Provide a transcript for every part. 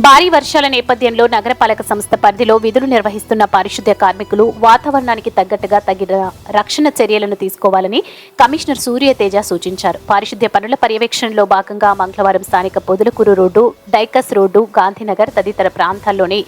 భారీ వర్షాల నేపథ్యంలో నగరపాలక సంస్థ పరిధిలో విధులు నిర్వహిస్తున్న పారిశుద్ధ్య కార్మికులు వాతావరణానికి తగ్గట్టుగా తగిన రక్షణ చర్యలను తీసుకోవాలని కమిషనర్ సూర్యతేజ సూచించారు. పారిశుద్ధ్య పనుల పర్యవేక్షణలో భాగంగా మంగళవారం స్థానిక Podalakuru road Dykes road Gandhinagar తదితర ప్రాంతాల్లోని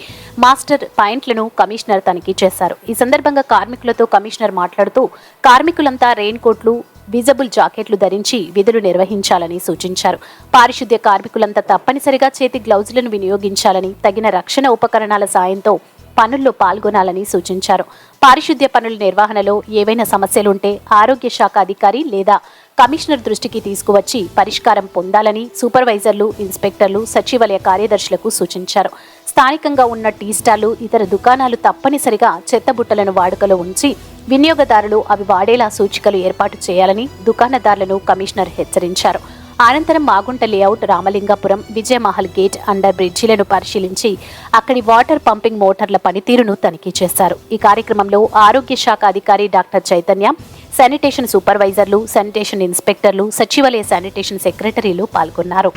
మాస్టర్ పాయింట్లను కమిషనర్ తనిఖీ చేశారు. ఈ సందర్భంగా కార్మికులతో కమిషనర్ మాట్లాడుతూ కార్మికులంతా రెయిన్ కోట్లు విజబుల్ జాకెట్లు ధరించి విధులు నిర్వహించాలని సూచించారు. పారిశుద్ధ్య కార్మికులంతా తప్పనిసరిగా చేతి గ్లౌజులను వినియోగించాలని తగిన రక్షణ ఉపకరణాల సాయంతో పనుల్లో పాల్గొనాలని సూచించారు. పారిశుద్ధ్య పనుల నిర్వహణలో ఏవైనా సమస్యలుంటే ఆరోగ్య శాఖ అధికారి లేదా కమిషనర్ దృష్టికి తీసుకువచ్చి పరిష్కారం పొందాలని సూపర్వైజర్లు ఇన్స్పెక్టర్లు సచివాలయ కార్యదర్శులకు సూచించారు. స్థానికంగా ఉన్న టీ స్టాళ్ళు ఇతర దుకాణాలు తప్పనిసరిగా చెత్తబుట్టలను వాడుకలో ఉంచి వినియోగదారులు అవి వాడేలా సూచికలు ఏర్పాటు చేయాలని దుకాణదారులను కమిషనర్ హెచ్చరించారు. అనంతరం Magunta layout Ramalingapuram Vijayamahal gate under బ్రిడ్జిలను పరిశీలించి అక్కడి వాటర్ పంపింగ్ మోటార్ల పనితీరును తనిఖీ చేశారు. ఈ కార్యక్రమంలో ఆరోగ్య శాఖ అధికారి డాక్టర్ చైతన్య శానిటేషన్ సూపర్వైజర్లు శానిటేషన్ ఇన్స్పెక్టర్లు సచివాలయ శానిటేషన్ సెక్రటరీలు పాల్గొన్నారు.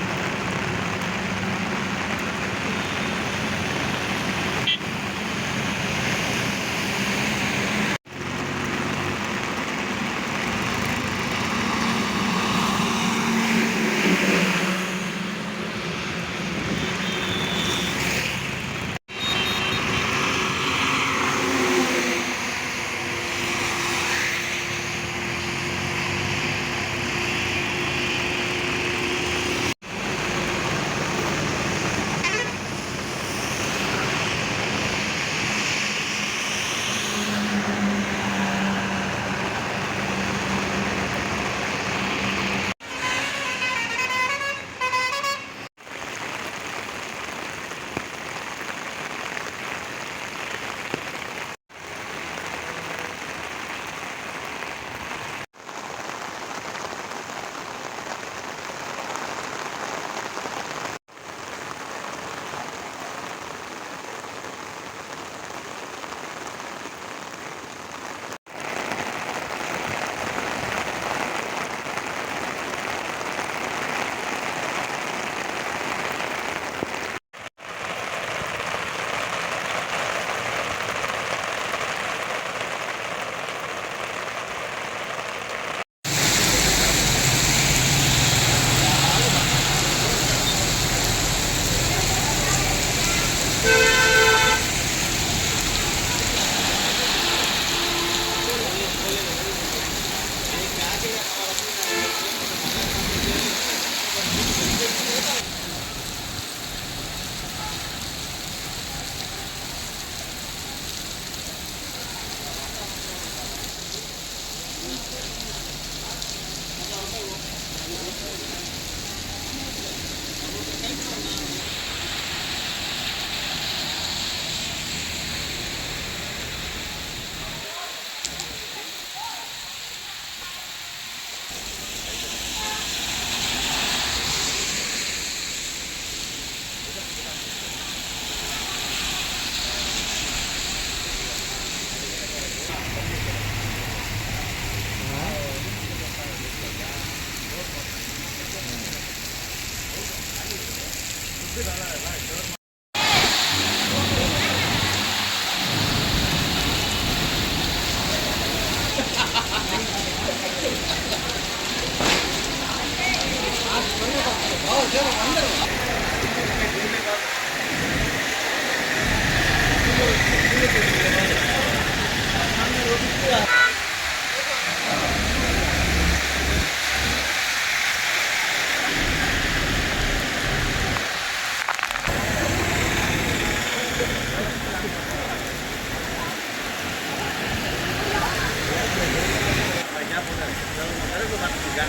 வந்துடும்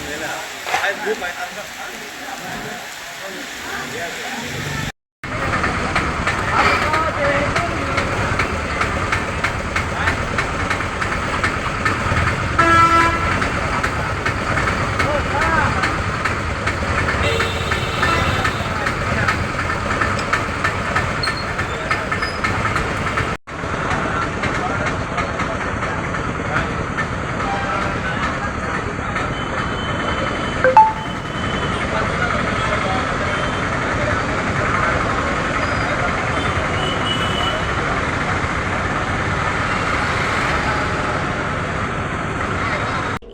Yeah.